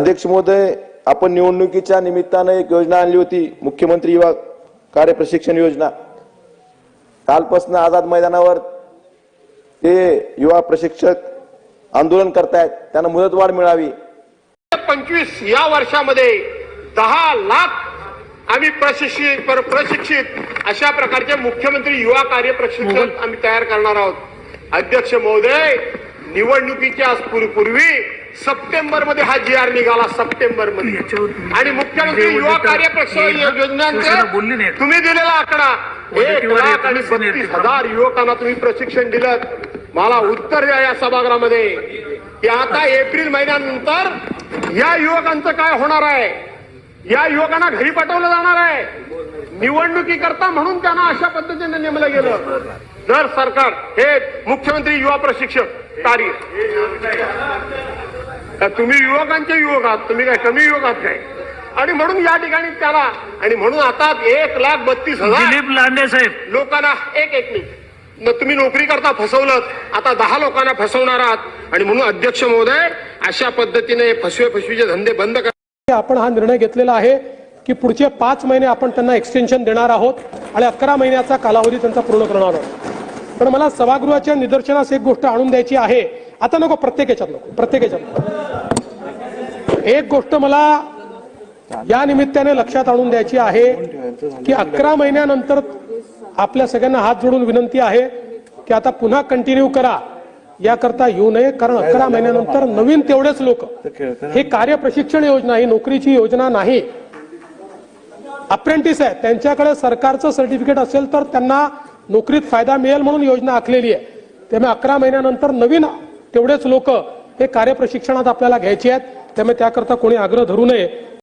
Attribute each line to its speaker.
Speaker 1: अध्यक्ष महोदय आपण निवडणुकीच्या निमित्तानं एक योजना आणली होती मुख्यमंत्री युवा कार्य प्रशिक्षण योजना. कालपासून आझाद मैदानावर ते युवा प्रशिक्षक आंदोलन करतायत त्यांना मुदतवाढ मिळावी.
Speaker 2: पंचवीस या वर्षामध्ये दहा लाख आम्ही प्रशिक्षित प्रशिक्षित अशा प्रकारचे मुख्यमंत्री युवा कार्य प्रशिक्षण आम्ही तयार करणार आहोत. अध्यक्ष महोदय निवडणुकीच्या पूर्वी सप्टेंबरमध्ये हा जी आर निघाला सप्टेंबरमध्ये आणि मुख्यमंत्री युवा कार्य प्रशिक्षण योजनांचे तुम्ही दिलेला आकडा. एक लाख आणि बत्तीस हजार युवकांना तुम्ही प्रशिक्षण दिलं. मला उत्तर द्या या सभागृहामध्ये. की आता एप्रिल महिन्यानंतर या युवकांचं काय होणार आहे? या युवकांना घरी पाठवलं जाणार आहे. निवडणुकी करता म्हणून त्यांना अशा पद्धतीने नेमलं गेलं. जर सरकार हे मुख्यमंत्री युवा प्रशिक्षक कार्य तर तुम्ही युवकांचे युवक आहात तुम्ही काय कमी युवक आहात काय? आणि म्हणून या ठिकाणी त्याला आणि म्हणून आता एक लाख बत्तीस हजार
Speaker 3: दिलीप लांडे साहेब.
Speaker 2: लोकांना एक एक मिनिट. न तुम्ही नोकरी करता फसवलं आता दहा लोकांना फसवणार आहात आणि म्हणून अध्यक्ष महोदय अशा पद्धतीने फसवे फसवीचे धंदे बंद करा
Speaker 4: आपण हा निर्णय घेतलेला आहे की पुढचे पाच महिने आपण त्यांना एक्सटेन्शन देणार आहोत आणि अकरा महिन्याचा कालावधी त्यांचा पूर्ण करणार आहोत. पण मला सभागृहाच्या निदर्शनास एक गोष्ट आणून द्यायची आहे. आता नको प्रत्येक याच्यात नको प्रत्येक याच्यात एक गोष्ट मला या निमित्ताने लक्षात आणून द्यायची आहे की अकरा महिन्यानंतर आपल्या सगळ्यांना हात जोडून विनंती आहे की आता पुन्हा कंटिन्यू करा. याकरता येऊ नये कारण अकरा महिन्यानंतर नवीन तेवढेच लोक. हे कार्य प्रशिक्षण योजना ही नोकरीची योजना नाही. अप्रेंटिस आहे त्यांच्याकडे सरकारचं सर्टिफिकेट असेल तर त्यांना नोकरीत फायदा मिळेल म्हणून योजना आखलेली आहे. त्यामुळे अकरा महिन्यानंतर नवीन तेवढेच लोक हे कार्य प्रशिक्षणात आपल्याला घ्यायचे आहेत. त्यामुळे त्याकरता कोणी आग्रह धरू नये.